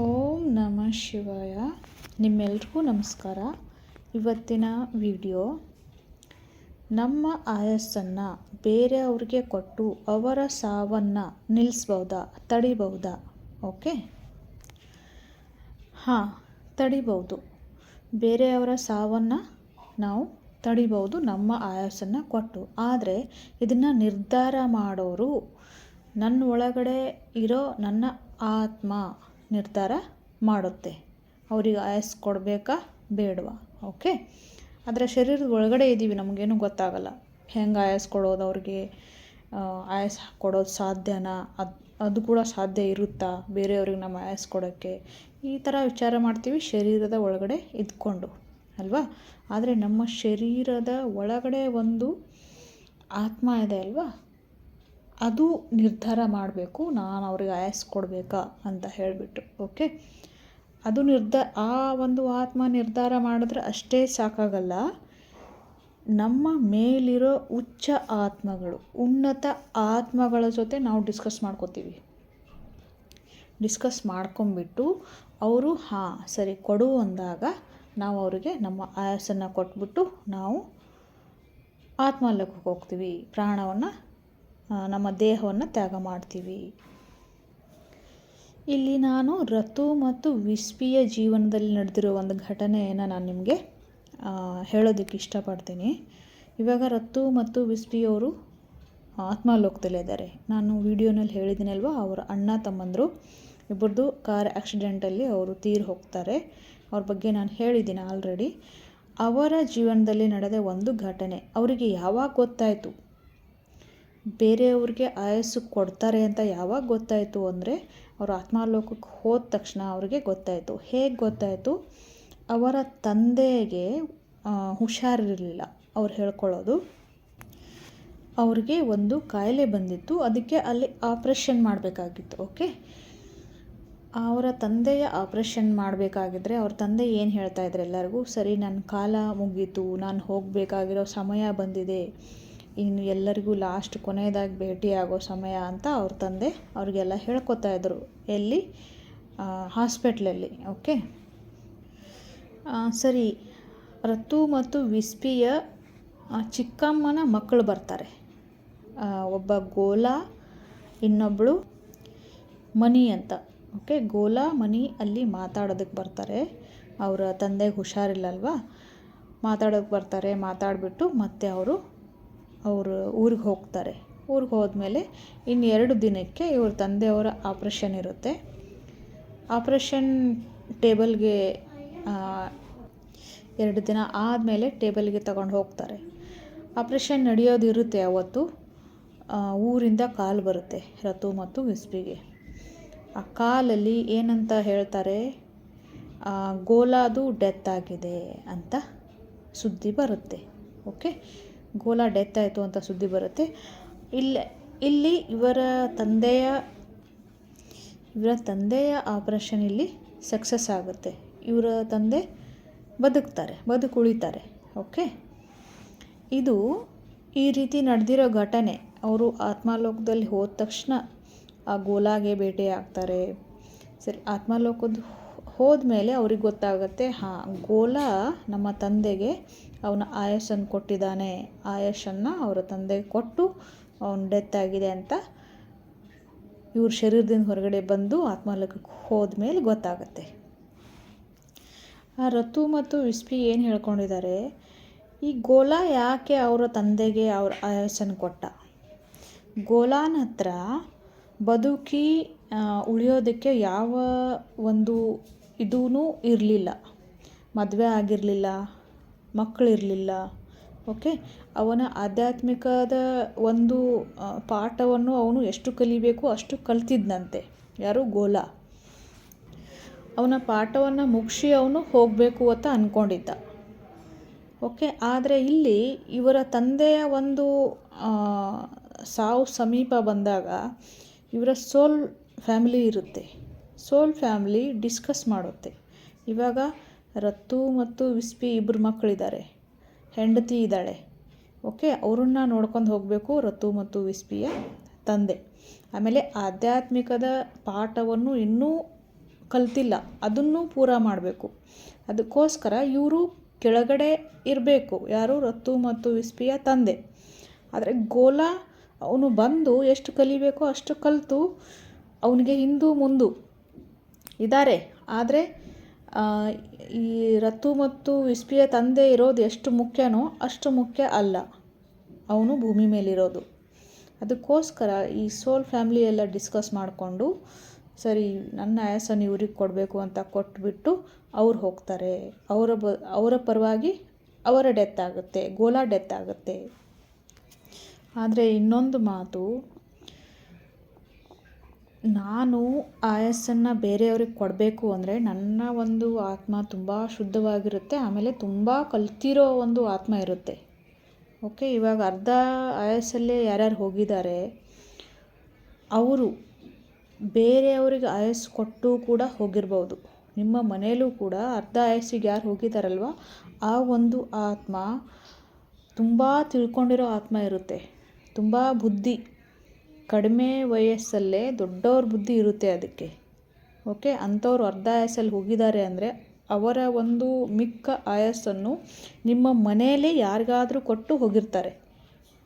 ಓಂ ನಮಃ ಶಿವಾಯ. ನಿಮ್ಮೆಲ್ರಿಗೂ ನಮಸ್ಕಾರ. ಇವತ್ತಿನ ವಿಡಿಯೋ, ನಮ್ಮ ಆಯಸ್ಸನ್ನು ಬೇರೆಯವ್ರಿಗೆ ಕೊಟ್ಟು ಅವರ ಸಾವನ್ನು ನಿಲ್ಲಿಸ್ಬೋದಾ ತಡಿಬಹುದಾ ಓಕೆ? ಹಾಂ, ತಡಿಬೌದು. ಬೇರೆಯವರ ಸಾವನ್ನು ನಾವು ತಡಿಬೌದು, ನಮ್ಮ ಆಯಸ್ಸನ್ನು ಕೊಟ್ಟು. ಆದರೆ, ಇದನ್ನು ನಿರ್ಧಾರ ಮಾಡೋರು ನನ್ನ ಒಳಗಡೆ ಇರೋ ನನ್ನ ಆತ್ಮ. ನಿರ್ಧಾರ ಮಾಡುತ್ತೆ. ಅವ್ರಿಗೆ ಆಯಸ್ಸು ಕೊಡಬೇಕಾ? ಬೇಡವಾ? ಓಕೆ? ಆದರೆ ಶರೀರದ ಒಳಗಡೆ ಇದ್ದೀವಿ ನಮಗೇನು ಗೊತ್ತಾಗಲ್ಲ. ಹೆಂಗೆ ಆಯಾಸ ಕೊಡೋದು ಅವ್ರಿಗೆ? ಆಯಾಸ ಕೊಡೋದು ಸಾಧ್ಯನಾ? ಅದು ಅದು ಕೂಡ ಸಾಧ್ಯ ಇರುತ್ತಾ? ಬೇರೆಯವ್ರಿಗೆ ನಮ್ಮ ಆಯಾಸ ಕೊಡೋಕ್ಕೆ? ಈ ಥರ ವಿಚಾರ ಮಾಡ್ತೀವಿ ಶರೀರದ ಒಳಗಡೆ ಇದ್ಕೊಂಡು, ಅಲ್ವಾ? ಆದರೆ ನಮ್ಮ ಶರೀರದ ಒಳಗಡೆ ಒಂದು ಆತ್ಮ ಇದೆ, ಅಲ್ವಾ? ಅದು ನಿರ್ಧಾರ ಮಾಡಬೇಕು, ನಾನು ಅವ್ರಿಗೆ ಆಯಸ್ ಕೊಡಬೇಕಾ ಅಂತ ಹೇಳಿಬಿಟ್ಟು ಓಕೆ ಅದು ನಿರ್ಧ, ಆ ಒಂದು ಆತ್ಮ ನಿರ್ಧಾರ ಮಾಡಿದ್ರೆ ಅಷ್ಟೇ ಸಾಕಾಗಲ್ಲ. ನಮ್ಮ ಮೇಲಿರೋ ಉಚ್ಚ ಆತ್ಮಗಳು, ಉನ್ನತ ಆತ್ಮಗಳ ಜೊತೆ ನಾವು ಡಿಸ್ಕಸ್ ಮಾಡ್ಕೋತೀವಿ. ಡಿಸ್ಕಸ್ ಮಾಡ್ಕೊಂಬಿಟ್ಟು ಅವರು, ಹಾಂ, ಸರಿ ಕೊಡು ಅಂದಾಗ ನಾವು ಅವರಿಗೆ ನಮ್ಮ ಆಯಸ್ಸನ್ನು ಕೊಟ್ಬಿಟ್ಟು ನಾವು ಆತ್ಮಲೋಕಕ್ಕೆ ಹೋಗ್ತೀವಿ, ಪ್ರಾಣವನ್ನು ನಮ್ಮ ದೇಹವನ್ನು ತ್ಯಾಗ ಮಾಡ್ತೀವಿ. ಇಲ್ಲಿ ನಾನು ರತು ಮತ್ತು ವಿಸ್ಪಿಯ ಜೀವನದಲ್ಲಿ ನಡೆದಿರೋ ಒಂದು ಘಟನೆಯನ್ನು ನಾನು ನಿಮಗೆ ಹೇಳೋದಕ್ಕೆ ಇಷ್ಟಪಡ್ತೀನಿ. ಇವಾಗ ರತ್ತು ಮತ್ತು ವಿಸ್ಪಿಯವರು ಆತ್ಮಲೋಕದಲ್ಲಿದ್ದಾರೆ ನಾನು ವಿಡಿಯೋನಲ್ಲಿ ಹೇಳಿದ್ದೀನಲ್ವ, ಅವರ ಅಣ್ಣ ತಮ್ಮಂದರು ಇಬ್ಬರದು ಕಾರ್ ಆಕ್ಸಿಡೆಂಟಲ್ಲಿ ಅವರು ತೀರು ಹೋಗ್ತಾರೆ. ಅವ್ರ ಬಗ್ಗೆ ನಾನು ಹೇಳಿದ್ದೀನಿ ಆಲ್ರೆಡಿ. ಅವರ ಜೀವನದಲ್ಲಿ ನಡೆದ ಒಂದು ಘಟನೆ, ಅವರಿಗೆ ಯಾವಾಗ ಗೊತ್ತಾಯಿತು? ಬೇರೆಯವ್ರಿಗೆ ಆಯಸ್ಸು ಕೊಡ್ತಾರೆ ಅಂತ ಯಾವಾಗ ಗೊತ್ತಾಯಿತು ಅಂದರೆ ಅವರು ಆತ್ಮಾಲೋಕಕ್ಕೆ ಹೋದ ತಕ್ಷಣ ಅವ್ರಿಗೆ ಗೊತ್ತಾಯಿತು. ಹೇಗೆ ಗೊತ್ತಾಯಿತು? ಅವರ ತಂದೆಗೆ ಹುಷಾರಿರಲಿಲ್ಲ. ಅವ್ರು ಹೇಳ್ಕೊಳ್ಳೋದು. ಅವ್ರಿಗೆ ಒಂದು ಕಾಯಿಲೆ ಬಂದಿತ್ತು. ಅದಕ್ಕೆ ಅಲ್ಲಿ ಆಪ್ರೇಷನ್ ಮಾಡಬೇಕಾಗಿತ್ತು, ಓಕೆ? ಅವರ ತಂದೆಯ ಆಪ್ರೇಷನ್ ಮಾಡಬೇಕಾಗಿದ್ರೆ ಅವ್ರ ತಂದೆ ಏನು ಹೇಳ್ತಾ ಇದ್ರು ಎಲ್ಲರಿಗೂ? ಸರಿ ನನ್ನ ಕಾಲ ಮುಗೀತು. ನಾನು ಹೋಗಬೇಕಾಗಿರೋ ಸಮಯ ಬಂದಿದೆ. ಇನ್ನು ಎಲ್ಲರಿಗೂ ಲಾಸ್ಟ್ ಕೊನೆಯದಾಗಿ ಭೇಟಿಯಾಗೋ ಸಮಯ ಅಂತ ಅವ್ರ ತಂದೆ ಅವ್ರಿಗೆಲ್ಲ ಹೇಳ್ಕೊತಾ ಇದ್ದರು ಎಲ್ಲಿ? ಹಾಸ್ಪಿಟ್ಲಲ್ಲಿ ಓಕೆ ಸರಿ. ರತು ಮತ್ತು ವಿಸ್ಪಿಯ ಚಿಕ್ಕಮ್ಮನ ಮಕ್ಕಳು ಬರ್ತಾರೆ. ಒಬ್ಬ ಗೋಲಾ ಇನ್ನೊಬ್ಬಳು ಮನಿ ಅಂತ ಓಕೆ ಗೋಲಾ, ಮನಿ ಅಲ್ಲಿ ಮಾತಾಡೋದಕ್ಕೆ ಬರ್ತಾರೆ. ಅವರ ತಂದೆಗೆ ಹುಷಾರಿಲ್ಲಲ್ವಾ? ಮಾತಾಡೋಕ್ಕೆ ಬರ್ತಾರೆ, ಮಾತಾಡಿಬಿಟ್ಟು ಮತ್ತೆ ಅವರು ಅವರು ಊರಿಗೆ ಹೋಗ್ತಾರೆ. ಊರಿಗೆ ಹೋದ್ಮೇಲೆ ಇನ್ನು ಎರಡು ದಿನಕ್ಕೆ ಇವ್ರ ತಂದೆಯವರ ಆಪ್ರೇಷನ್ ಇರುತ್ತೆ. ಆಪ್ರೇಷನ್ ಟೇಬಲ್ಗೆ ಎರಡು ದಿನ ಆದಮೇಲೆ ಟೇಬಲ್ಗೆ ತಗೊಂಡು ಹೋಗ್ತಾರೆ. ಆಪ್ರೇಷನ್ ನಡೆಯೋದಿರುತ್ತೆ ಅವತ್ತು. ಊರಿಂದ ಕಾಲು ಬರುತ್ತೆ ರತು ಮತ್ತು ವಿಸ್ಪಿಗೆ. ಆ ಕಾಲಲ್ಲಿ ಏನಂತ ಹೇಳ್ತಾರೆ? ಗೋಲಾದು ಡೆತ್ ಆಗಿದೆ ಅಂತ ಸುದ್ದಿ ಬರುತ್ತೆ. ಓಕೆ? ಗೋಲಾ ಡೆತ್ ಆಯಿತು ಅಂತ ಸುದ್ದಿ ಬರುತ್ತೆ. ಇಲ್ಲಿ ಇಲ್ಲಿ ಇವರ ತಂದೆಯ ಇವರ ತಂದೆಯ ಆಪ್ರೇಷನ್ ಇಲ್ಲಿ ಸಕ್ಸಸ್ ಆಗುತ್ತೆ. ಇವರ ತಂದೆ ಬದುಕ್ತಾರೆ, ಬದುಕುಳಿತಾರೆ ಓಕೆ ಇದು ಈ ರೀತಿ ನಡೆದಿರೋ ಘಟನೆ, ಅವರು ಆತ್ಮಾಲೋಕದಲ್ಲಿ ಹೋದ ತಕ್ಷಣ ಆ ಗೋಲಾಗೆ ಭೇಟಿ ಆಗ್ತಾರೆ. ಸರಿ ಹೋದ ಮೇಲೆ ಅವ್ರಿಗೆ ಗೊತ್ತಾಗುತ್ತೆ, ಹಾಂ, ಗೋಲಾ ನಮ್ಮ ತಂದೆಗೆ ಅವನ ಆಯಸ್ಸನ್ನು ಕೊಟ್ಟಿದ್ದಾನೆ. ಆಯಸ್ಸನ್ನು ಅವರ ತಂದೆಗೆ ಕೊಟ್ಟು ಅವನು ಡೆತ್ ಆಗಿದೆ ಅಂತ ಇವ್ರ ಶರೀರದಿಂದ ಹೊರಗಡೆ ಬಂದು ಆತ್ಮಲೋಕಕ್ಕೆ ಹೋದ್ಮೇಲೆ ಗೊತ್ತಾಗುತ್ತೆ. ಆ ರತು ಮತ್ತು ವಿಸ್ಪಿ ಏನು ಹೇಳ್ಕೊಂಡಿದ್ದಾರೆ? ಈ ಗೋಲಾ ಯಾಕೆ ಅವರ ತಂದೆಗೆ ಅವ್ರ ಆಯಸ್ಸನ್ನು ಕೊಟ್ಟ? ಗೋಲಾನ ಹತ್ರ ಬದುಕಿ ಉಳಿಯೋದಕ್ಕೆ ಯಾವ ಒಂದು ಇದೂ ಇರಲಿಲ್ಲ. ಮದುವೆ ಆಗಿರಲಿಲ್ಲ. ಮಕ್ಕಳಿರಲಿಲ್ಲ. ಓಕೆ? ಅವನ ಆಧ್ಯಾತ್ಮಿಕದ ಒಂದು ಪಾಠವನ್ನು ಅವನು ಎಷ್ಟು ಕಲಿಬೇಕು ಅಷ್ಟು ಕಲ್ತಿದ್ದನಂತೆ ಯಾರು? ಗೋಲಾ. ಅವನ ಪಾಠವನ್ನು ಮುಗಿಸಿ ಅವನು ಹೋಗಬೇಕು ಅಂತ ಅಂದ್ಕೊಂಡಿದ್ದ ಓಕೆ? ಆದರೆ ಇಲ್ಲಿ ಇವರ ತಂದೆಯ ಒಂದು ಸಾವು ಸಮೀಪ ಬಂದಾಗ ಇವರ ಸೋಲ್ ಫ್ಯಾಮಿಲಿ ಇರುತ್ತೆ. ಸೋಲ್ ಫ್ಯಾಮಿಲಿ ಡಿಸ್ಕಸ್ ಮಾಡುತ್ತೆ. ಇವಾಗ ರತ್ತು ಮತ್ತು ವಿಸ್ಪಿ ಇಬ್ಬರು ಮಕ್ಕಳಿದ್ದಾರೆ. ಹೆಂಡತಿ ಇದ್ದಾಳೆ. ಓಕೆ, ಅವ್ರನ್ನ ನೋಡ್ಕೊಂಡು ಹೋಗಬೇಕು ರತ್ತು ಮತ್ತು ವಿಸ್ಪಿಯ ತಂದೆ. ಆಮೇಲೆ ಆಧ್ಯಾತ್ಮಿಕದ ಪಾಠವನ್ನು ಇನ್ನೂ ಕಲ್ತಿಲ್ಲ. ಅದನ್ನು ಪೂರ ಮಾಡಬೇಕು. ಅದಕ್ಕೋಸ್ಕರ ಇವರು ಕೆಳಗಡೆ ಇರಬೇಕು. ಯಾರು? ರತ್ತು ಮತ್ತು ವಿಸ್ಪಿಯ ತಂದೆ. ಆದರೆ ಗೋಲ ಅವನು ಬಂದು ಎಷ್ಟು ಕಲಿಬೇಕೋ ಅಷ್ಟು ಕಲಿತು ಅವನಿಗೆ ಹಿಂದೂ ಮುಂದು ಇದ್ದಾರೆ. ಆದರೆ ಈ ರತ್ತು ಮತ್ತು ವಿಸ್ಪಿಯ ತಂದೆ ಇರೋದು ಎಷ್ಟು ಮುಖ್ಯನೋ ಅಷ್ಟು ಮುಖ್ಯ ಅಲ್ಲ. ಅವನು ಭೂಮಿ ಮೇಲಿರೋದು. ಅದಕ್ಕೋಸ್ಕರ ಈ ಸೋಲ್ ಫ್ಯಾಮಿಲಿ ಎಲ್ಲ ಡಿಸ್ಕಸ್ ಮಾಡಿಕೊಂಡು, ಸರಿ, ನನ್ನ ಆಯಾಸನ ಇವ್ರಿಗೆ ಕೊಡಬೇಕು ಅಂತ ಕೊಟ್ಬಿಟ್ಟು ಅವ್ರು ಹೋಗ್ತಾರೆ. ಅವರ ಬ, ಅವರ ಪರವಾಗಿ ಅವರ ಡೆತ್ ಆಗುತ್ತೆ, ಗೋಲಾ ಡೆತ್ ಆಗುತ್ತೆ. ಆದರೆ ಇನ್ನೊಂದು ಮಾತು ನಾನು ಆಯಸ್ಸನ್ನು ಬೇರೆಯವ್ರಿಗೆ ಕೊಡಬೇಕು ಅಂದರೆ ನನ್ನ ಒಂದು ಆತ್ಮ ತುಂಬ ಶುದ್ಧವಾಗಿರುತ್ತೆ, ಆಮೇಲೆ ತುಂಬ ಕಲ್ತಿರೋ ಒಂದು ಆತ್ಮ ಇರುತ್ತೆ. ಓಕೆ ಇವಾಗ ಅರ್ಧ ಆಯಸ್ಸಲ್ಲೇ ಯಾರ್ಯಾರು ಹೋಗಿದ್ದಾರೆ, ಅವರು ಬೇರೆಯವರಿಗೆ ಆಯಸ್ಸು ಕೊಟ್ಟು ಕೂಡ ಹೋಗಿರ್ಬೋದು. ನಿಮ್ಮ ಮನೆಯಲ್ಲೂ ಕೂಡ ಅರ್ಧ ಆಯಸ್ಸಿಗೆ ಯಾರು ಹೋಗಿದ್ದಾರಲ್ವ, ಆ ಒಂದು ಆತ್ಮ ತುಂಬ ತಿಳ್ಕೊಂಡಿರೋ ಆತ್ಮ ಇರುತ್ತೆ. ತುಂಬ ಬುದ್ಧಿ ಕಡಿಮೆ ವಯಸ್ಸಲ್ಲೇ ದೊಡ್ಡವ್ರ ಬುದ್ಧಿ ಇರುತ್ತೆ ಅದಕ್ಕೆ. ಓಕೆ? ಅಂಥವ್ರು ಅರ್ಧ ಆಯಸ್ಸಲ್ಲಿ ಹೋಗಿದ್ದಾರೆ ಅಂದರೆ ಅವರ ಒಂದು ಮಿಕ್ಕ ಆಯಸ್ಸನ್ನು ನಿಮ್ಮ ಮನೆಯಲ್ಲೇ ಯಾರಿಗಾದರೂ ಕೊಟ್ಟು ಹೋಗಿರ್ತಾರೆ.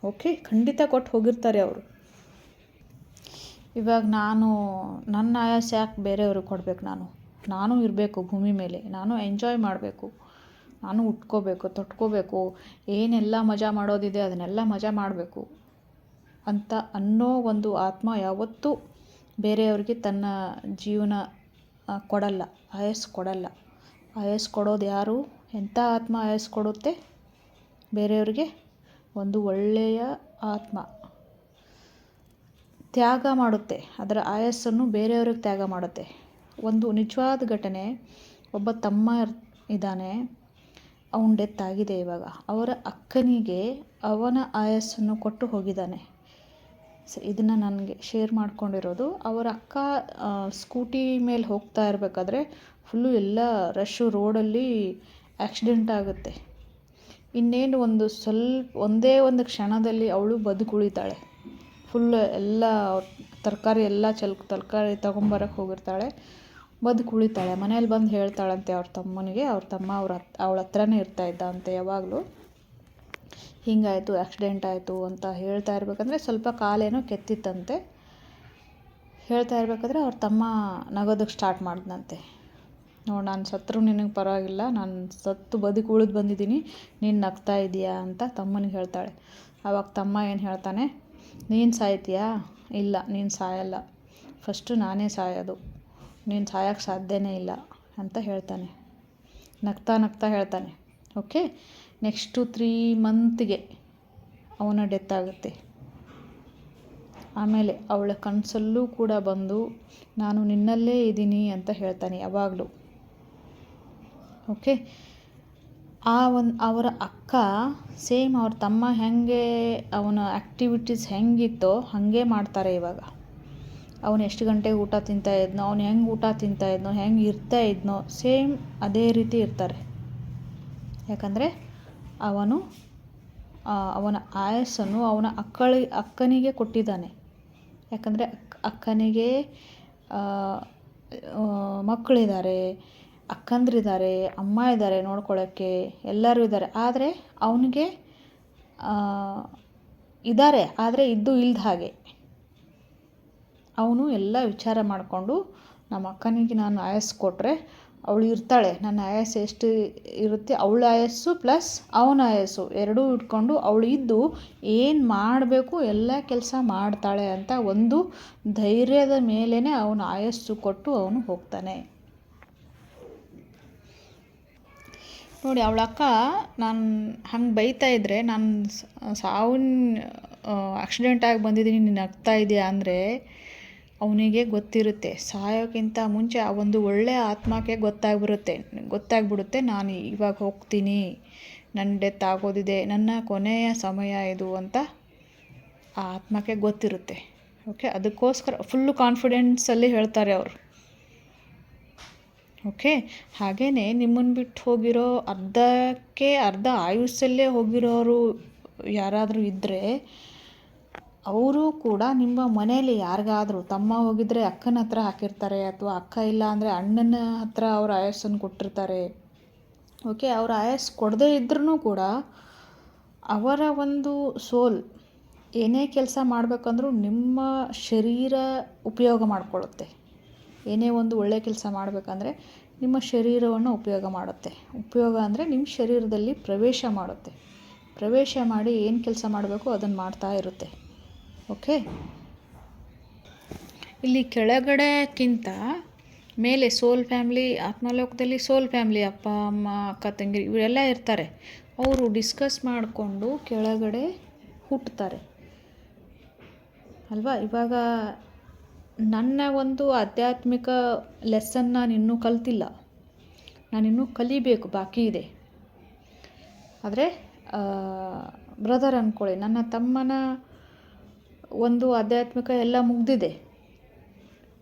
ಓಕೆ? ಖಂಡಿತ ಕೊಟ್ಟು ಹೋಗಿರ್ತಾರೆ ಅವರು. ಇವಾಗ ನಾನು, ನನ್ನ ಆಯಸ್ಸು ಯಾಕೆ ಬೇರೆಯವ್ರಿಗೆ ಕೊಡಬೇಕು ನಾನು? ನಾನು ಇರಬೇಕು ಭೂಮಿ ಮೇಲೆ. ನಾನು ಎಂಜಾಯ್ ಮಾಡಬೇಕು. ನಾನು ಉಟ್ಕೋಬೇಕು, ತೊಟ್ಕೋಬೇಕು. ಏನೆಲ್ಲ ಮಜಾ ಮಾಡೋದಿದೆ ಅದನ್ನೆಲ್ಲ ಮಜಾ ಮಾಡಬೇಕು. ಅಂತ ಅನ್ನೋ ಒಂದು ಆತ್ಮ ಯಾವತ್ತೂ ಬೇರೆಯವ್ರಿಗೆ ತನ್ನ ಜೀವನ ಕೊಡಲ್ಲ ಆಯಸ್ಸು ಕೊಡಲ್ಲ. ಆಯಸ್ಸು ಕೊಡೋದು ಯಾರು? ಎಂಥ ಆತ್ಮ ಆಯಸ್ಸು ಕೊಡುತ್ತೆ? ಬೇರೆಯವ್ರಿಗೆ ಒಂದು ಒಳ್ಳೆಯ ಆತ್ಮ. ತ್ಯಾಗ ಮಾಡುತ್ತೆ. ಅದರ ಆಯಸ್ಸನ್ನು ಬೇರೆಯವ್ರಿಗೆ ತ್ಯಾಗ ಮಾಡುತ್ತೆ. ಒಂದು ನಿಜವಾದ ಘಟನೆ, ಒಬ್ಬ ತಮ್ಮ ಇದ್ದಾನೆ ಅವನ ಡೆತ್ ಆಗಿದೆ ಇವಾಗ. ಅವರ ಅಕ್ಕನಿಗೆ ಅವನ ಆಯಸ್ಸನ್ನು ಕೊಟ್ಟು ಹೋಗಿದ್ದಾನೆ. ಸೊ ಇದನ್ನು ನನಗೆ ಶೇರ್ ಮಾಡ್ಕೊಂಡಿರೋದು. ಅವರ ಅಕ್ಕ ಸ್ಕೂಟಿ ಮೇಲೆ ಹೋಗ್ತಾ ಇರಬೇಕಾದ್ರೆ ಫುಲ್ಲು ಎಲ್ಲ ರಶ್ಶು ರೋಡಲ್ಲಿ ಆಕ್ಸಿಡೆಂಟ್ ಆಗುತ್ತೆ. ಇನ್ನೇನು ಒಂದು ಸ್ವಲ್ಪ, ಒಂದೇ ಒಂದು ಕ್ಷಣದಲ್ಲಿ ಅವಳು ಬದುಕುಳಿತಾಳೆ. ಫುಲ್ ಎಲ್ಲ ತರಕಾರಿ ಎಲ್ಲ ಚಲ್, ತರಕಾರಿ ತೊಗೊಂಬರಕ್ಕೆ ಹೋಗಿರ್ತಾಳೆ. ಬದುಕುಳಿತಾಳೆ. ಮನೇಲಿ ಬಂದು ಹೇಳ್ತಾಳಂತೆ ಅವ್ರ ತಮ್ಮನಿಗೆ. ಅವ್ರ ತಮ್ಮ ಅವ್ರ ಹತ್ ಅವಳ ಹತ್ರನೇ ಇರ್ತಾ ಇದ್ದ ಅಂತೆ ಯಾವಾಗಲೂ. ಹಿಂಗಾಯಿತು ಆಕ್ಸಿಡೆಂಟ್ ಆಯಿತು ಅಂತ ಹೇಳ್ತಾ ಇರ್ಬೇಕಂದ್ರೆ ಸ್ವಲ್ಪ ಕಾಲೇನೋ ಕೆತ್ತಿತ್ತಂತೆ. ಹೇಳ್ತಾ ಇರಬೇಕಾದ್ರೆ ಅವ್ರ ತಮ್ಮ ನಗೋದಕ್ಕೆ ಸ್ಟಾರ್ಟ್ ಮಾಡಿದ್ನಂತೆ. ನೋಡಿ, ನಾನು ಸತ್ರು ನಿನಗೆ ಪರವಾಗಿಲ್ಲ, ನಾನು ಸತ್ತು ಬದುಕು ಉಳಿದು ಬಂದಿದ್ದೀನಿ, ನೀನು ನಗ್ತಾ ಇದೀಯಾ ಅಂತ ತಮ್ಮನಿಗೆ ಹೇಳ್ತಾಳೆ. ಆವಾಗ ತಮ್ಮ ಏನು ಹೇಳ್ತಾನೆ, ನೀನು ಸಾಯ್ತೀಯಾ? ಇಲ್ಲ, ನೀನು ಸಾಯಲ್ಲ. ಫಸ್ಟು ನಾನೇ ಸಾಯೋದು. ನೀನು ಸಾಯೋಕ್ಕೆ ಸಾಧ್ಯನೇ ಇಲ್ಲ ಅಂತ ಹೇಳ್ತಾನೆ. ನಗ್ತಾ ನಗ್ತಾ ಹೇಳ್ತಾನೆ. ಓಕೆ ನೆಕ್ಸ್ಟು ತ್ರೀ ಮಂತ್ಗೆ ಅವನ ಡೆತ್ ಆಗುತ್ತೆ. ಆಮೇಲೆ ಅವಳ ಕನಸಲ್ಲೂ ಕೂಡ ಬಂದು, ನಾನು ನಿನ್ನಲ್ಲೇ ಇದ್ದೀನಿ ಅಂತ ಹೇಳ್ತಾನೆ ಯಾವಾಗಲೂ. ಓಕೆ? ಆ ಒಂದು, ಅವರ ಅಕ್ಕ ಸೇಮ್ ಅವ್ರ ತಮ್ಮ ಹೆಂಗೆ, ಅವನ ಆ್ಯಕ್ಟಿವಿಟೀಸ್ ಹೆಂಗಿತ್ತೋ ಹಾಗೆ ಮಾಡ್ತಾರೆ ಇವಾಗ. ಅವನು ಎಷ್ಟು ಗಂಟೆಗೆ ಊಟ ತಿಂತಾ ಇದ್ನೋ, ಅವ್ನು ಹೆಂಗೆ ಊಟ ತಿಂತಾ ಇದ್ನೋ, ಹೆಂಗೆ ಇರ್ತಾ ಇದ್ನೋ, ಸೇಮ್ ಅದೇ ರೀತಿ ಇರ್ತಾರೆ. ಯಾಕಂದರೆ ಅವನು ಅವನ ಆಯಸ್ಸನ್ನು ಅವನ ಅಕ್ಕಳಿ, ಅಕ್ಕನಿಗೆ ಕೊಟ್ಟಿದ್ದಾನೆ. ಯಾಕಂದರೆ ಅಕ್ಕ ಅಕ್ಕನಿಗೆ ಮಕ್ಕಳಿದ್ದಾರೆ, ಅಕ್ಕಂದ್ರಿದ್ದಾರೆ, ಅಮ್ಮ ಇದ್ದಾರೆ ನೋಡ್ಕೊಳ್ಳೋಕ್ಕೆ ಎಲ್ಲರೂ ಇದ್ದಾರೆ. ಆದರೆ ಅವನಿಗೆ ಇದ್ದಾರೆ, ಆದರೆ ಇದ್ದು ಇಲ್ದ ಹಾಗೆ. ಅವನು ಎಲ್ಲ ವಿಚಾರ ಮಾಡಿಕೊಂಡು, ನಮ್ಮ ಅಕ್ಕನಿಗೆ ನಾನು ಆಯಸ್ಸು ಕೊಟ್ಟರೆ ಅವಳು ಇರ್ತಾಳೆ, ನನ್ನ ಆಯಸ್ಸು ಎಷ್ಟು ಇರುತ್ತೆ, ಅವಳ ಆಯಸ್ಸು ಪ್ಲಸ್ ಅವನ ಆಯಸ್ಸು ಎರಡೂ ಇಟ್ಕೊಂಡು ಅವಳು ಇದ್ದು ಏನು ಮಾಡಬೇಕು, ಎಲ್ಲ ಕೆಲಸ ಮಾಡ್ತಾಳೆ ಅಂತ ಒಂದು ಧೈರ್ಯದ ಮೇಲೇ ಅವನ ಆಯಸ್ಸು ಕೊಟ್ಟು ಅವನು ಹೋಗ್ತಾನೆ. ನೋಡಿ, ಅವಳ ನಾನು ಹಂಗೆ ಬೈತಾ ಇದ್ದರೆ ನಾನು ಸಾವನ್ನ ಆಕ್ಸಿಡೆಂಟಾಗಿ ಬಂದಿದ್ದೀನಿ, ನೀನು ಆಗ್ತಾ ಇದೆಯಾ ಅಂದರೆ ಅವನಿಗೆ ಗೊತ್ತಿರುತ್ತೆ. ಸಾಯೋಕ್ಕಿಂತ ಮುಂಚೆ ಆ ಒಂದು ಒಳ್ಳೆಯ ಆತ್ಮಕ್ಕೆ ಗೊತ್ತಾಗ್ಬಿರುತ್ತೆ ಗೊತ್ತಾಗ್ಬಿಡುತ್ತೆ, ನಾನು ಇವಾಗ ಹೋಗ್ತೀನಿ. ನನ್ನ ಡೆತ್ ಆಗೋದಿದೆ. ನನ್ನ ಕೊನೆಯ ಸಮಯ ಇದು ಅಂತ ಆ ಆತ್ಮಕ್ಕೆ ಗೊತ್ತಿರುತ್ತೆ. ಓಕೆ? ಅದಕ್ಕೋಸ್ಕರ ಫುಲ್ಲು ಕಾನ್ಫಿಡೆನ್ಸಲ್ಲಿ ಹೇಳ್ತಾರೆ ಅವರು. ಓಕೆ? ಹಾಗೆಯೇ ನಿಮ್ಮನ್ನು ಬಿಟ್ಟು ಹೋಗಿರೋ ಅರ್ಧಕ್ಕೆ ಅರ್ಧ ಆಯುಸ್ಸಲ್ಲೇ ಹೋಗಿರೋರು ಯಾರಾದರೂ ಇದ್ದರೆ ಅವರು ಕೂಡ ನಿಮ್ಮ ಮನೆಯಲ್ಲಿ ಯಾರಿಗಾದರೂ, ತಮ್ಮ ಹೋಗಿದ್ರೆ ಅಕ್ಕನ ಹತ್ರ ಹಾಕಿರ್ತಾರೆ ಅಥವಾ ಅಕ್ಕ ಇಲ್ಲ ಅಂದರೆ ಅಣ್ಣನ ಹತ್ರ ಅವ್ರ ಆಯಸ್ಸನ್ನು ಕೊಟ್ಟಿರ್ತಾರೆ. ಓಕೆ ಅವ್ರ ಆಯಸ್ಸು ಕೊಡದೇ ಇದ್ರೂ ಕೂಡ ಅವರ ಒಂದು ಸೋಲ್ ಏನೇ ಕೆಲಸ ಮಾಡಬೇಕಂದ್ರೂ ನಿಮ್ಮ ಶರೀರ ಉಪಯೋಗ ಮಾಡಿಕೊಳ್ಳುತ್ತೆ. ಏನೇ ಒಂದು ಒಳ್ಳೆಯ ಕೆಲಸ ಮಾಡಬೇಕಂದ್ರೆ ನಿಮ್ಮ ಶರೀರವನ್ನು ಉಪಯೋಗ ಮಾಡುತ್ತೆ. ಉಪಯೋಗ ಅಂದರೆ ನಿಮ್ಮ ಶರೀರದಲ್ಲಿ ಪ್ರವೇಶ ಮಾಡುತ್ತೆ. ಪ್ರವೇಶ ಮಾಡಿ ಏನು ಕೆಲಸ ಮಾಡಬೇಕು ಅದನ್ನು ಮಾಡ್ತಾ ಇರುತ್ತೆ. ಓಕೆ? ಇಲ್ಲಿ ಕೆಳಗಡೆಕ್ಕಿಂತ ಮೇಲೆ ಸೋಲ್ ಫ್ಯಾಮ್ಲಿ, ಆತ್ಮಲೋಕದಲ್ಲಿ ಸೋಲ್ ಫ್ಯಾಮ್ಲಿ, ಅಪ್ಪ, ಅಮ್ಮ, ಅಕ್ಕ, ತಂಗಿ ಇವರೆಲ್ಲ ಇರ್ತಾರೆ. ಅವರು ಡಿಸ್ಕಸ್ ಮಾಡಿಕೊಂಡು ಕೆಳಗಡೆ ಹುಟ್ಟುತ್ತಾರೆ ಅಲ್ವಾ? ಇವಾಗ ನನ್ನ ಒಂದು ಆಧ್ಯಾತ್ಮಿಕ ಲೆಸನ್ ನಾನು ಇನ್ನೂ ಕಲ್ತಿಲ್ಲ. ನಾನಿನ್ನೂ ಕಲಿಬೇಕು, ಬಾಕಿ ಇದೆ. ಆದರೆ ಬ್ರದರ್ ಅಂದ್ಕೊಳ್ಳಿ ನನ್ನ ತಮ್ಮನ ಒಂದು ಆಧ್ಯಾತ್ಮಿಕ ಎಲ್ಲ ಮುಗಿದಿದೆ.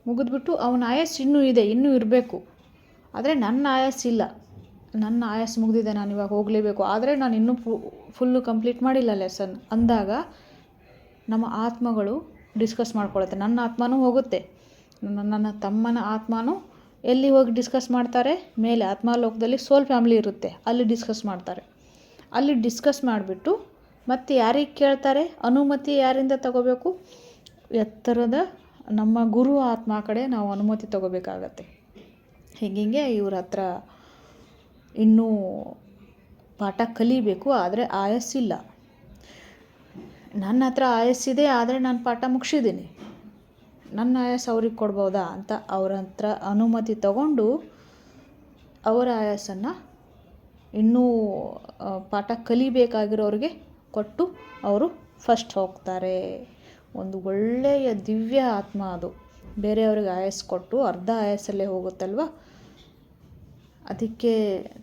ಮುಗಿದ್ಬಿಟ್ಟು ಅವನ ಆಯಸ್ಸು ಇನ್ನೂ ಇದೆ, ಇನ್ನೂ ಇರಬೇಕು. ಆದರೆ ನನ್ನ ಆಯಸ್ಸಿಲ್ಲ ನನ್ನ ಆಯಸ್ಸು ಮುಗಿದಿದೆ, ನಾನು ಇವಾಗ ಹೋಗಲೇಬೇಕು. ಆದರೆ ನಾನು ಇನ್ನೂ ಫುಲ್ಲು ಕಂಪ್ಲೀಟ್ ಮಾಡಿಲ್ಲ ಲೆಸನ್ ಅಂದಾಗ ನಮ್ಮ ಆತ್ಮಗಳು ಡಿಸ್ಕಸ್ ಮಾಡ್ಕೊಳುತ್ತೆ. ನನ್ನ ಆತ್ಮನೂ ಹೋಗುತ್ತೆ. ನನ್ನ ನನ್ನ ತಮ್ಮನ ಆತ್ಮನೂ ಎಲ್ಲಿ ಹೋಗಿ ಡಿಸ್ಕಸ್ ಮಾಡ್ತಾರೆ? ಮೇಲೆ ಆತ್ಮಲೋಕದಲ್ಲಿ ಸೋಲ್ ಫ್ಯಾಮ್ಲಿ ಇರುತ್ತೆ. ಅಲ್ಲಿ ಡಿಸ್ಕಸ್ ಮಾಡ್ತಾರೆ. ಅಲ್ಲಿ ಡಿಸ್ಕಸ್ ಮಾಡಿಬಿಟ್ಟು ಮತ್ತು ಯಾರಿಗೆ ಕೇಳ್ತಾರೆ? ಅನುಮತಿ ಯಾರಿಂದ ತಗೋಬೇಕು? ಎತ್ತರದ ನಮ್ಮ ಗುರು ಆತ್ಮ ಕಡೆ ನಾವು ಅನುಮತಿ ತಗೋಬೇಕಾಗತ್ತೆ. ಹೀಗಿಂಗೆ ಇವ್ರ ಹತ್ರ ಇನ್ನೂ ಪಾಠ ಕಲಿಬೇಕು, ಆದರೆ ಆಯಸ್ಸಿಲ್ಲ. ನನ್ನ ಹತ್ರ ಆಯಸ್ಸಿದೆ, ಆದರೆ ನಾನು ಪಾಠ ಮುಗಿಸಿದ್ದೀನಿ. ನನ್ನ ಆಯಸ್ಸು ಅವ್ರಿಗೆ ಕೊಡ್ಬೋದಾ ಅಂತ ಅವ್ರ ಹತ್ರ ಅನುಮತಿ ತಗೊಂಡು ಅವರ ಆಯಸ್ಸನ್ನು ಇನ್ನೂ ಪಾಠ ಕಲಿಬೇಕಾಗಿರೋರಿಗೆ ಕೊಟ್ಟು ಅವರು ಫಸ್ಟ್ ಹೋಗ್ತಾರೆ. ಒಂದು ಒಳ್ಳೆಯ ದಿವ್ಯ ಆತ್ಮ ಅದು. ಬೇರೆಯವ್ರಿಗೆ ಆಯಸ್ಸು ಕೊಟ್ಟು ಅರ್ಧ ಆಯಸ್ಸಲ್ಲೇ ಹೋಗುತ್ತಲ್ವ? ಅದಕ್ಕೆ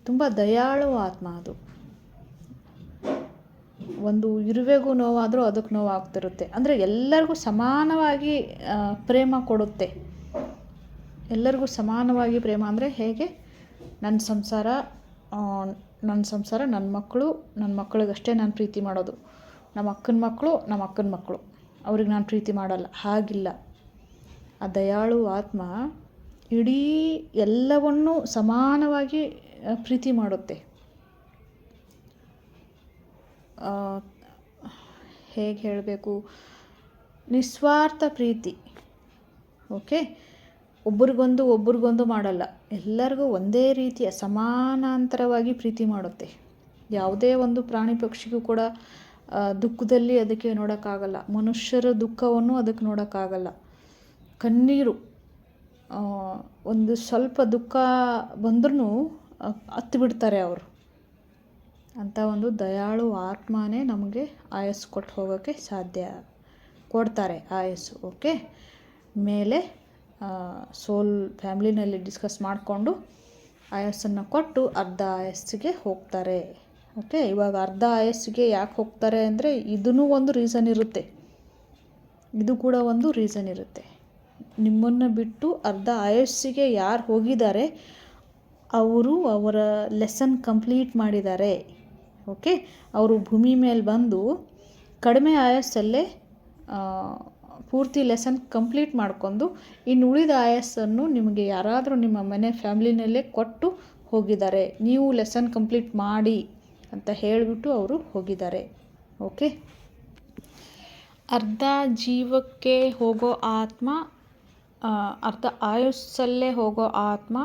ತುಂಬ ದಯಾಳು ಆತ್ಮ ಅದು. ಒಂದು ಇರುವೆಗೂ ನೋವಾದರೂ ಅದಕ್ಕೆ ನೋವಾಗ್ತಿರುತ್ತೆ. ಅಂದರೆ ಎಲ್ಲರಿಗೂ ಸಮಾನವಾಗಿ ಪ್ರೇಮ ಕೊಡುತ್ತೆ. ಎಲ್ಲರಿಗೂ ಸಮಾನವಾಗಿ ಪ್ರೇಮ ಅಂದರೆ ಹೇಗೆ? ನನ್ನ ಸಂಸಾರ ನನ್ನ ಸಂಸಾರ ನನ್ನ ಮಕ್ಕಳು, ನನ್ನ ಮಕ್ಕಳಿಗಷ್ಟೇ ನಾನು ಪ್ರೀತಿ ಮಾಡೋದು. ನಮ್ಮ ಅಕ್ಕನ ಮಕ್ಕಳು, ನಮ್ಮ ಅಕ್ಕನ ಮಕ್ಕಳು. ಅವ್ರಿಗೆ ನಾನು ಪ್ರೀತಿ ಮಾಡಲ್ಲ. ಹಾಗಿಲ್ಲ. ಆ ದಯಾಳು ಆತ್ಮ ಇಡೀ ಎಲ್ಲವನ್ನೂ ಸಮಾನವಾಗಿ ಪ್ರೀತಿ ಮಾಡುತ್ತೆ. ಹೇಗೆ ಹೇಳಬೇಕು? ನಿಸ್ವಾರ್ಥ ಪ್ರೀತಿ. ಓಕೆ? ಒಬ್ರಿಗೊಂದು ಒಬ್ರಿಗೊಂದು ಮಾಡಲ್ಲ. ಎಲ್ಲರಿಗೂ ಒಂದೇ ರೀತಿಯ ಸಮಾನಾಂತರವಾಗಿ ಪ್ರೀತಿ ಮಾಡುತ್ತೆ. ಯಾವುದೇ ಒಂದು ಪ್ರಾಣಿ ಪಕ್ಷಿಗೂ ಕೂಡ ದುಃಖದಲ್ಲಿ ಅದಕ್ಕೆ ನೋಡೋಕ್ಕಾಗಲ್ಲ. ಮನುಷ್ಯರ ದುಃಖವನ್ನು ಅದಕ್ಕೆ ನೋಡೋಕ್ಕಾಗಲ್ಲ. ಕಣ್ಣೀರು ಒಂದು ಸ್ವಲ್ಪ ದುಃಖ ಬಂದ್ರೂ ಹತ್ತು ಬಿಡ್ತಾರೆ ಅವರು. ಅಂಥ ಒಂದು ದಯಾಳು ಆತ್ಮನೇ ನಮಗೆ ಆಯಸ್ಸು ಕೊಟ್ಟು ಹೋಗೋಕ್ಕೆ ಸಾಧ್ಯ ಕೊಡ್ತಾರೆ, ಆಯಸ್ಸು, ಓಕೆ? ಮೇಲೆ ಸೋಲ್ ಫ್ಯಾಮ್ಲಿನಲ್ಲಿ ಡಿಸ್ಕಸ್ ಮಾಡಿಕೊಂಡು ಆಯಸ್ಸನ್ನು ಕೊಟ್ಟು ಅರ್ಧ ಆಯಸ್ಸಿಗೆ ಹೋಗ್ತಾರೆ. ಓಕೆ, ಇವಾಗ ಅರ್ಧ ಆಯಸ್ಸಿಗೆ ಯಾಕೆ ಹೋಗ್ತಾರೆ ಅಂದರೆ ಇದೂ ಒಂದು ರೀಸನ್ ಇರುತ್ತೆ. ಇದು ಕೂಡ ಒಂದು ರೀಸನ್ ಇರುತ್ತೆ. ನಿಮ್ಮನ್ನು ಬಿಟ್ಟು ಅರ್ಧ ಆಯಸ್ಸಿಗೆ ಯಾರು ಹೋಗಿದ್ದಾರೆ, ಅವರು ಅವರ ಲೆಸನ್ ಕಂಪ್ಲೀಟ್ ಮಾಡಿದ್ದಾರೆ. ಓಕೆ, ಅವರು ಭೂಮಿ ಮೇಲೆ ಬಂದು ಕಡಿಮೆ ಆಯಸ್ಸಲ್ಲೇ ಪೂರ್ತಿ ಲೆಸನ್ ಕಂಪ್ಲೀಟ್ ಮಾಡ್ಕೊಂಡು ಇನ್ನು ಉಳಿದ ಆಯಸ್ಸನ್ನು ನಿಮಗೆ ಯಾರಾದರೂ ನಿಮ್ಮ ಮನೆ ಫ್ಯಾಮ್ಲಿನಲ್ಲೇ ಕೊಟ್ಟು ಹೋಗಿದ್ದಾರೆ. ನೀವು ಲೆಸನ್ ಕಂಪ್ಲೀಟ್ ಮಾಡಿ ಅಂತ ಹೇಳಿಬಿಟ್ಟು ಅವರು ಹೋಗಿದ್ದಾರೆ. ಓಕೆ ಅರ್ಧ ಜೀವಕ್ಕೆ ಹೋಗೋ ಆತ್ಮ ಅರ್ಧ ಆಯುಸ್ಸಲ್ಲೇ ಹೋಗೋ ಆತ್ಮ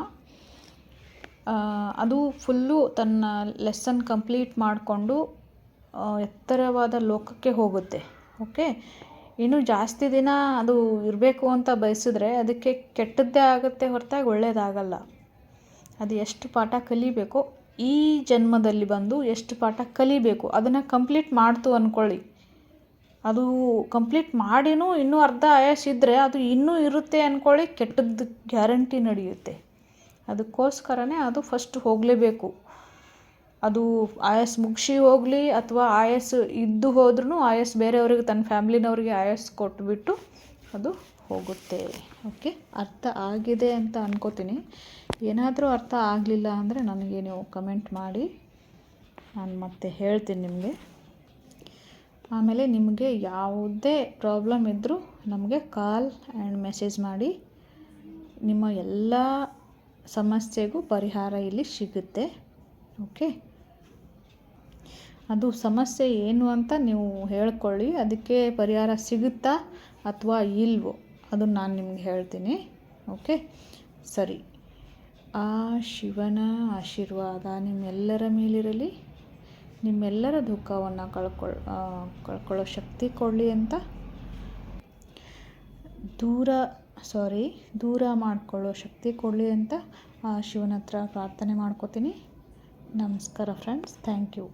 ಅದು ಫುಲ್ಲು ತನ್ನ ಲೆಸನ್ ಕಂಪ್ಲೀಟ್ ಮಾಡಿಕೊಂಡು ಎತ್ತರವಾದ ಲೋಕಕ್ಕೆ ಹೋಗುತ್ತೆ. ಓಕೆ ಇನ್ನು ಜಾಸ್ತಿ ದಿನ ಅದು ಇರಬೇಕು ಅಂತ ಬಯಸಿದ್ರೆ ಅದಕ್ಕೆ ಕೆಟ್ಟದ್ದೇ ಆಗುತ್ತೆ ಹೊರತಾಗಿ ಒಳ್ಳೆಯದಾಗಲ್ಲ ಅದು ಎಷ್ಟು ಪಾಠ ಕಲಿಬೇಕೋ, ಈ ಜನ್ಮದಲ್ಲಿ ಬಂದು ಎಷ್ಟು ಪಾಠ ಕಲಿಬೇಕು, ಅದನ್ನು ಕಂಪ್ಲೀಟ್ ಮಾಡ್ತು ಅಂದ್ಕೊಳ್ಳಿ ಅದು ಕಂಪ್ಲೀಟ್ ಮಾಡಿನೂ ಇನ್ನೂ ಅರ್ಧ ಆಯಸ್ಸಿದ್ರೆ ಅದು ಇನ್ನೂ ಇರುತ್ತೆ ಅಂದ್ಕೊಳ್ಳಿ ಕೆಟ್ಟದ್ದು ಗ್ಯಾರಂಟಿ ನಡೆಯುತ್ತೆ. ಅದಕ್ಕೋಸ್ಕರನೇ ಅದು ಫಸ್ಟ್ ಹೋಗಲೇಬೇಕು. ಅದು ಆಯಸ್ ಮುಗಿಸಿ ಹೋಗಲಿ ಅಥವಾ ಆಯಸ್ ಇದ್ದು ಹೋದ್ರೂ ಆಯಸ್ ಬೇರೆಯವ್ರಿಗೆ, ತನ್ನ ಫ್ಯಾಮ್ಲಿನವ್ರಿಗೆ ಆಯಸ್ ಕೊಟ್ಬಿಟ್ಟು ಅದು ಹೋಗುತ್ತೆ. ಓಕೆ? ಅರ್ಥ ಆಗಿದೆ ಅಂತ ಅನ್ಕೋತೀನಿ. ಏನಾದರೂ ಅರ್ಥ ಆಗಲಿಲ್ಲ ಅಂದರೆ ನನಗೆ ನೀವು ಕಮೆಂಟ್ ಮಾಡಿ. ನಾನು ಮತ್ತೆ ಹೇಳ್ತೀನಿ ನಿಮಗೆ. ಆಮೇಲೆ ನಿಮಗೆ ಯಾವುದೇ ಪ್ರಾಬ್ಲಮ್ ಇದ್ದರೂ ನಮಗೆ ಕಾಲ್ ಆ್ಯಂಡ್ ಮೆಸೇಜ್ ಮಾಡಿ. ನಿಮ್ಮ ಎಲ್ಲ ಸಮಸ್ಯೆಗೂ ಪರಿಹಾರ ಇಲ್ಲಿ ಸಿಗುತ್ತೆ. ಓಕೆ? ಅದು ಸಮಸ್ಯೆ ಏನು ಅಂತ ನೀವು ಹೇಳ್ಕೊಳ್ಳಿ, ಅದಕ್ಕೆ ಪರಿಹಾರ ಸಿಗುತ್ತಾ ಅಥವಾ ಇಲ್ವೋ ಅದನ್ನು ನಾನು ನಿಮ್ಗೆ ಹೇಳ್ತೀನಿ, ಓಕೆ? ಸರಿ. ಆ ಶಿವನ ಆಶೀರ್ವಾದ ನಿಮ್ಮೆಲ್ಲರ ಮೇಲಿರಲಿ, ನಿಮ್ಮೆಲ್ಲರ ದುಃಖವನ್ನು ಕಳ್ಕೊಳ್ ಕಳ್ಕೊಳ್ಳೋ ಶಕ್ತಿ ಕೊಡಲಿ ಅಂತ. ದೂರ, ಸಾರಿ, ದೂರ ಮಾಡಿಕೊಳ್ಳೋ ಶಕ್ತಿ ಕೊಡಲಿ ಅಂತ ಆ ಶಿವನ ಹತ್ರ ಪ್ರಾರ್ಥನೆ ಮಾಡ್ಕೋತೀನಿ. ನಮಸ್ಕಾರ ಫ್ರೆಂಡ್ಸ್, ಥ್ಯಾಂಕ್ ಯು.